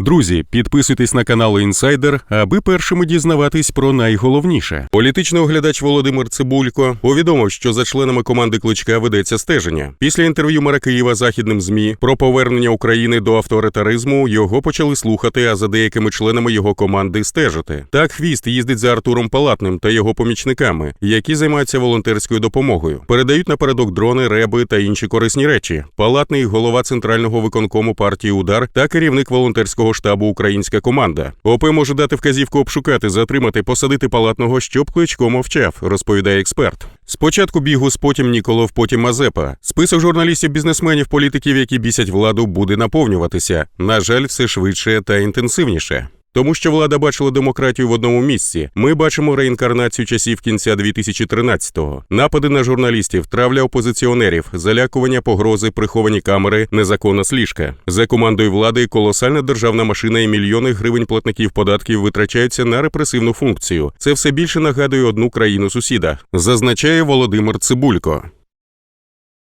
Друзі, підписуйтесь на канал Інсайдер, аби першими дізнаватись про найголовніше. Політичний оглядач Володимир Цибулько повідомив, що за членами команди Кличка ведеться стеження. Після інтерв'ю мера Києва західним змі про повернення України до авторитаризму його почали слухати, а за деякими членами його команди стежити. Так хвіст їздить за Артуром Палатним та його помічниками, які займаються волонтерською допомогою. Передають напередок дрони, реби та інші корисні речі. Палатний голова центрального виконкому партії Удар та керівник волонтерського штабу Українська команда. ОП може дати вказівку обшукати, затримати, посадити палатного, щоб кличко мовчав, розповідає експерт. Спочатку бігус, потім Ніколов, потім Мазепа. Список журналістів, бізнесменів, політиків, які бісять владу, буде наповнюватися. На жаль, все швидше та інтенсивніше. Тому що влада бачила демократію в одному місці. Ми бачимо реінкарнацію часів кінця 2013-го. Напади на журналістів, травля опозиціонерів, залякування, погрози, приховані камери, незаконна сліжка. За командою влади колосальна державна машина і мільйони гривень платників податків витрачаються на репресивну функцію. Це все більше нагадує одну країну сусіда, зазначає Володимир Цибулько.